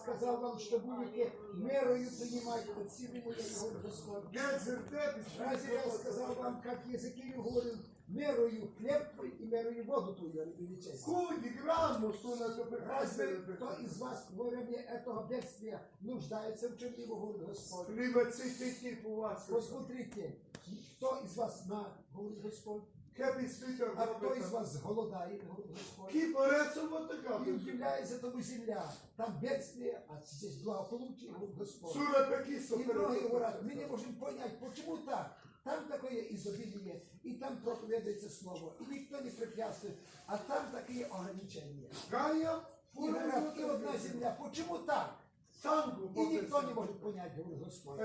сказал вам, что будете мерою принимать от силы моей, говорит Господь. Разве я сказал вам, как языки говорил, мерою хлеб твой и мерою воду твою, а не величайся? Разве кто из вас во время этого бедствия нуждается в чем-либо, говорит Господь? Посмотрите, кто из вас на, говорит Господь, А кто из вас говорит Господь. И удивляется тому земля, там бедствие, а здесь благополучие, Господь. И многие говорят, мы не можем понять, почему так. Там такое изобилие, и там проповедуется слово, и никто не препятствует, а там такие ограничения. И говорят, и одна земля, почему так? И никто не может понять, говорит Господь.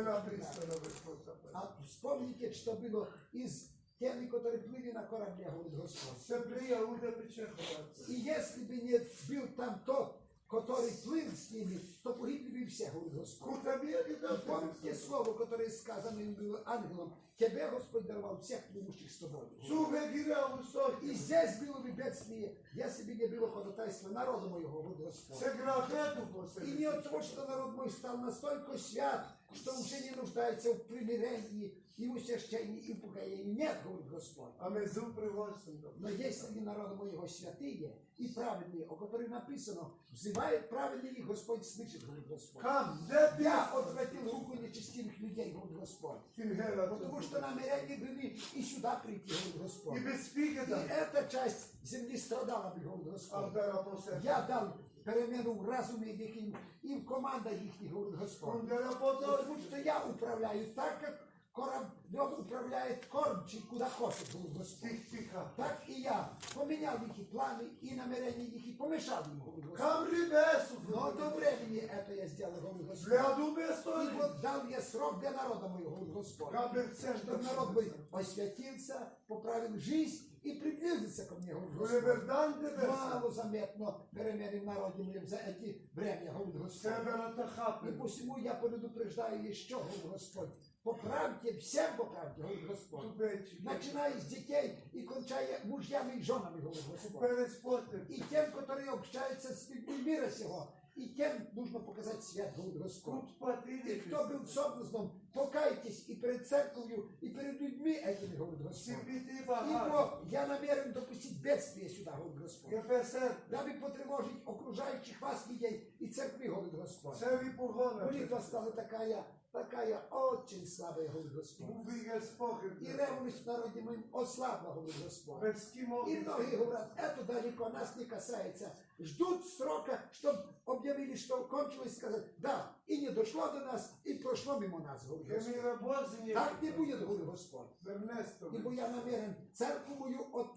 А вспомните, что было из теми, которые плыли на корабле, говорит Господь. И если бы не был там тот, который плыл с ними, то погибли бы все, говорит Господь. И помните слово, которое сказано им было ангелом, тебе Господь даровал всех плывущих с тобой. И здесь было бы бедствие, если бы не было ходатайства народа моего, говорит Господь. И не от того, что народ мой стал настолько свят, что уже не нуждается в примирении и в усвящении и в покаянии. Нет, говорит Господь. А ми зуб приводимо. Но есть среди народа моего святые и праведные, о которых написано, взывает праведные, и Господь слышит, говорит Господь. Кам, де Я отвратил руку нечестивых людей, говорит Господь. Фінгера. Потому что намерения были и сюда прийти, говорит Господь. І без спіки И там. эта часть земли страдала, бы, говорит Господь. Андера посе. Я дал перемену в разуме їхнім і в командах їхніх, говорить Господь. Андера потом. Потому что я управляю так, как кораблем управляет кормчий, куда хочет, говорит Господь. Тих, тиха. Так и я поменял их планы и намерения их и помешал им, говорит Господь. Кам рібесу. Но до времени это я сделал, говорит Господь. Гляду И безстоїть. вот дал я срок для народа моего, говорит Господь. Кам берцем. Чтобы народ мой освятился, поправил жизнь и приблизился ко мне, говорит Господь. Ребердан тебе. Мало заметно перемены в народе моем за эти время, говорит Господь. Себе на И тахапи. посему я предупреждаю еще, говорит Господь. Поправьте, всем поправьте, говорит Господь. Тупечі. Начиная с детей и кончая мужьями и женами, говорит Господь. Переспоти. И тем, которые общаются с людьми мира сего, и тем нужно показать свет, говорит Господь. Кут И патилі. кто был соблазном, покайтесь и перед церковью, и перед людьми этими, говорит Господь. Сіпіти багато. Ибо я намерен допустить бедствие сюда, говорит Господь. Кефесер. Дабы потревожить окружающих вас людей и церкви, говорит Господь. Це віпогона. Молитва стала такая, такая очень слабая, говорит Господь. Увіге спохиб. И ревность в народе моем ослабла, говорит Господь. Без кімо. И многие говорят, это далеко нас не касается. Ждут срока, чтобы объявили, что кончилось, сказать, да, и не дошло до нас, и прошло мимо нас, говорит Господь. Кеміра бозині. Так не будет, говорит Господь. Вернесто. Ибо я намерен церковь мою от,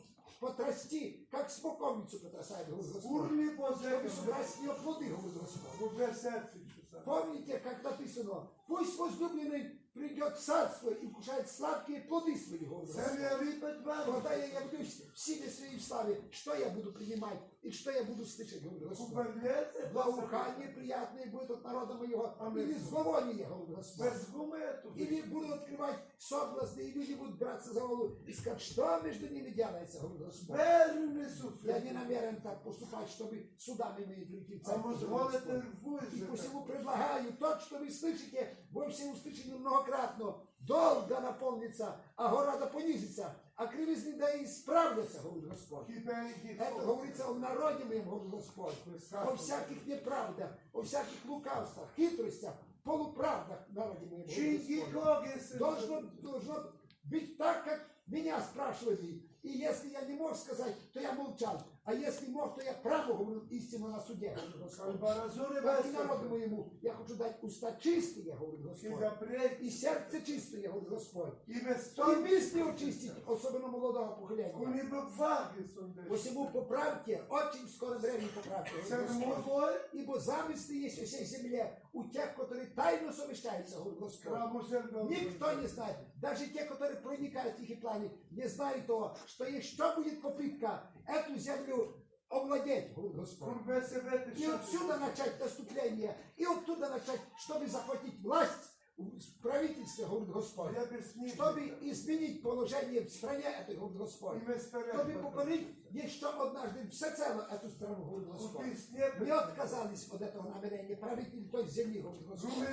потрясти, как смоковницу потрясает, говорит Господь. Урлі Чтобы позеком. собрать с нее плоды, говорит Господь. Уже серце часа. Помните, как написано, пусть возлюбленный придет в царство и вкушает сладкие плоды свои, говорит Це Господь. не ріпить вам. Когда я явлюсь в силе своей в славе, что я буду принимать и что я буду слышать, говорит Господь. Кубернеться. Благоухание приятное будет от народа моего, Аминь. или зловоние, говорит Господь. Без гумету. Или буду открывать соблазны, и люди будут браться за голову и сказать, что между ними делается, говорит Господь. Без несу. Я не намерен так поступать, чтобы судами мои прийти в А церковь, може говорит голите Господь. И вуйжете. посему предлагаю, то, что вы слышите, вы все услышали многократно, долго наполнится, а города понизится, а кривизны да и исправятся, говорит Господь. Кипеньки. Это говорится о народе моем, говорит Господь, о всяких неправдах, о всяких лукавствах, хитростях, полуправдах в народе моем, говорит Чинки Господь. коги Должно, должно быть так, как меня спрашивали. И если я не мог сказать, то я молчал. А если мог, то я право говорил истину на суде, говорит Господь. Баразури Так и без народу моему я хочу дать уста чистые, говорит І Господь. запреть. И сердце чистое, говорит Господь. І без И того. мысли очистить, особенно молодого поколения. Вони б ваги сонде. Посему поправьте, очень в скором времени поправьте, Це говорит не Господь. могло. Ибо замыслы есть во всей земле у тех, которые тайно совещаются, говорит Господь. Краму сердо. Никто не знает. Даже те, которые проникают в их планы, не знают того, что еще будет попытка эту землю овладеть, говорит Господь. Курбе себе ти И отсюда начать наступление, и оттуда начать, чтобы захватить власть в правительстве, говорит Господь, Я объясню. чтобы изменить положение в стране этой, говорит Господь, И мы спорим. чтобы покорить еще однажды всецело эту страну, говорит Господь. Господь. Не отказались от этого намерения правитель той земли, говорит Господь.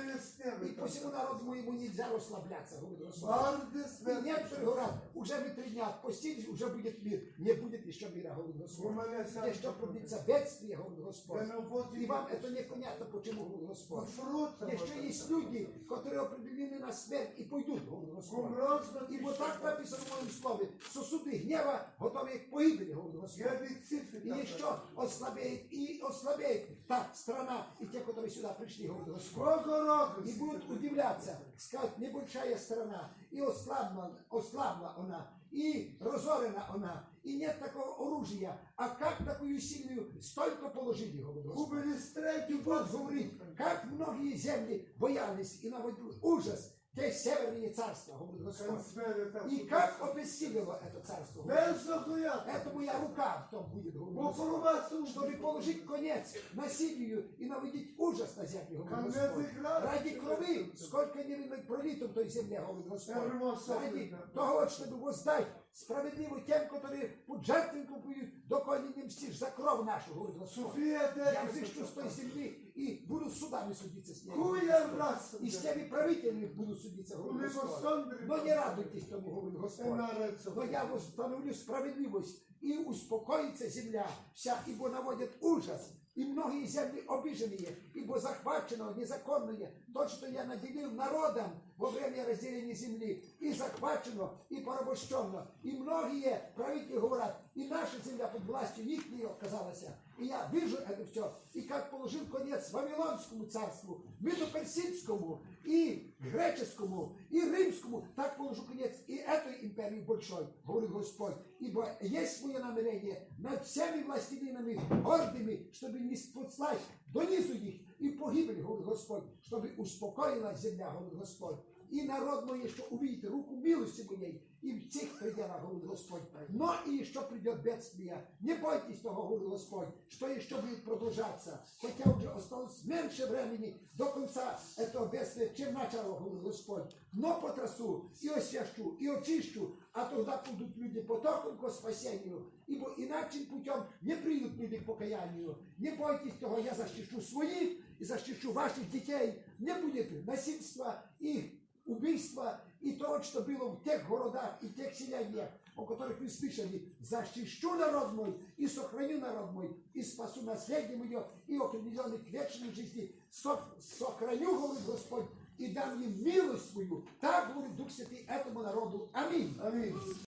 И посему народу моему нельзя расслабляться, говорит Господь. И некоторые говорят, уже мы три дня отпустились, уже будет мир. Не будет еще мира, говорит Господь. Еще пробиться бедствие, говорит Господь. И вам это непонятно, почему, говорит Господь. Еще есть люди, которые определены на смерть и пойдут, говорит Господь. І бо так написано в моєму слові, що суди гнева готові к погибелі, Господь. И еще ослабеет, и ослабеет та страна, и те, которые сюда пришли, говорит Господь. И будут удивляться, сказать, небольшая страна, и ослабла, ослабла она, и разорена она, и нет такого оружия. А как такую сильную столько положили, говорит Господь. И будут говорить, как многие земли боялись и наводили ужас, те северные царства, говорит Господь. И как обессилило это царство. говорит Господь. Это моя рука в том будет, говорит Господь. Чтобы положить конец насилию и наводить ужас на землю, говорит Господь. Ради крови, сколько невинно пролито в той земле, говорит Господь. Ради того, чтобы воздать справедливо тем, которые под жертвенку доколе не мстишь за кров нашу, Господь. Я взыщу с той земли и буду судами судиться с ней. И с теми правителями буду судиться, говорит Господь. Но не радуйтесь тому, говорит Господь. Но я восстановлю справедливость, и успокоится земля вся, ибо наводят ужас. И многие земли обиженные, ибо захвачено незаконное, то, что я наделил народом во время разделения земли, и захвачено, и порабощено. И многие правители говорят, и наша земля под властью их не оказалась. И я вижу это все, и как положил конец Вавилонскому царству, Медоперсидскому, и греческому, и римскому, так положу конец и этой империи большой, говорит Господь. Ибо есть мое намерение над всеми властелинами гордыми, чтобы не спослать донизу их и погибель, говорит Господь, чтобы успокоилась земля, говорит Господь. И народ мой еще увидит руку милости моей, и в тех пределах, говорит Господь. Но и еще придет бедствие. Не бойтесь того, говорит Господь, что еще будет продолжаться. Хотя уже осталось меньше времени до конца этого бедствия, чем начало, говорит Господь. Но потрясу, и освящу, и очищу, а тогда будут люди потоком к спасению, ибо иначе путем не придут люди к покаянию. Не бойтесь того, я защищу своих и защищу ваших детей. Не будет насильства и убийства и то, что было в тех городах и тех селениях, о которых вы слышали. Защищу народ мой и сохраню народ мой, и спасу наследие мое, и определенных к вечной жизни. Со- Сохраню, говорит Господь, и дам им милость свою. Так говорит Дух Святый этому народу. Аминь. Аминь.